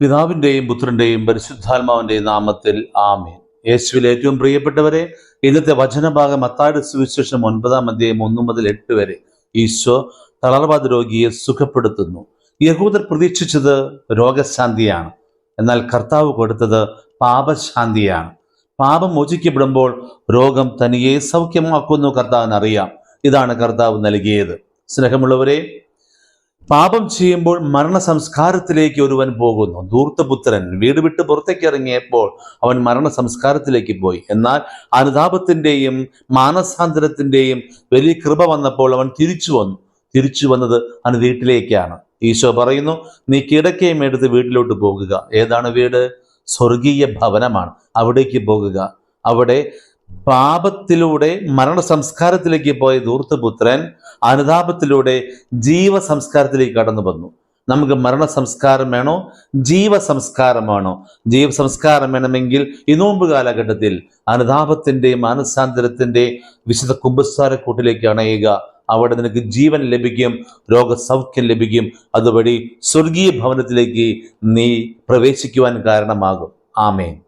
പിതാവിന്റെയും പുത്രന്റെയും പരിശുദ്ധാത്മാവിന്റെയും നാമത്തിൽ ആമേൻ. യേശുവിൽ ഏറ്റവും പ്രിയപ്പെട്ടവരെ ഇന്നത്തെ വചനഭാഗം അത്താഴ സുവിശേഷം ഒൻപതാം അധ്യായം ഒന്ന് മുതൽ എട്ട് വരെ ഈശോ തളർവാദ രോഗിയെ സുഖപ്പെടുത്തുന്നു. യഹൂദർ പ്രതീക്ഷിച്ചത് രോഗശാന്തിയാണ്. എന്നാൽ കർത്താവ് കൊടുത്തത് പാപശാന്തിയാണ്. പാപം മോചിക്കപ്പെടുമ്പോൾ രോഗം തനിയെ സൗഖ്യമാക്കുന്നു കർത്താവിനറിയാം ഇതാണ് കർത്താവ് നൽകിയത്. സ്നേഹമുള്ളവരെ പാപം ചെയ്യുമ്പോൾ മരണ സംസ്കാരത്തിലേക്ക് ഒരുവൻ പോകുന്നു. ധൂർത്തപുത്രൻ വീട് വിട്ട് പുറത്തേക്ക് ഇറങ്ങിയപ്പോൾ അവൻ മരണ സംസ്കാരത്തിലേക്ക് പോയി. എന്നാൽ അനുതാപത്തിന്റെയും മാനസാന്തരത്തിന്റെയും വലിയ കൃപ വന്നപ്പോൾ അവൻ തിരിച്ചു വന്നു. തിരിച്ചു വന്നത് അവൻ വീട്ടിലേക്കാണ്. ഈശോ പറയുന്നു നീ കിടക്കയും എടുത്ത് വീട്ടിലോട്ട് പോകുക. ഏതാണ് വീട്? സ്വർഗീയ ഭവനമാണ്. അവിടേക്ക് പോകുക. അവിടെ പാപത്തിലൂടെ മരണ സംസ്കാരത്തിലേക്ക് പോയ ധൂർത്തപുത്രൻ അനുതാപത്തിലൂടെ ജീവ സംസ്കാരത്തിലേക്ക് കടന്നു വന്നു. നമുക്ക് മരണ സംസ്കാരം വേണോ? ജീവ സംസ്കാരം വേണോ? ജീവ സംസ്കാരം വേണമെങ്കിൽ ഈ നോമ്പ് കാലഘട്ടത്തിൽ അനുതാപത്തിന്റെയും മാനസാന്തരത്തിന്റെയും വിശുദ്ധ കുമ്പസാരക്കൂട്ടിലേക്ക് അണയുക. അവിടെ നിനക്ക് ജീവൻ ലഭിക്കും രോഗസൗഖ്യം ലഭിക്കും. അതുവഴി സ്വർഗീയ ഭവനത്തിലേക്ക് നീ പ്രവേശിക്കുവാൻ കാരണമാകും. ആമേൻ.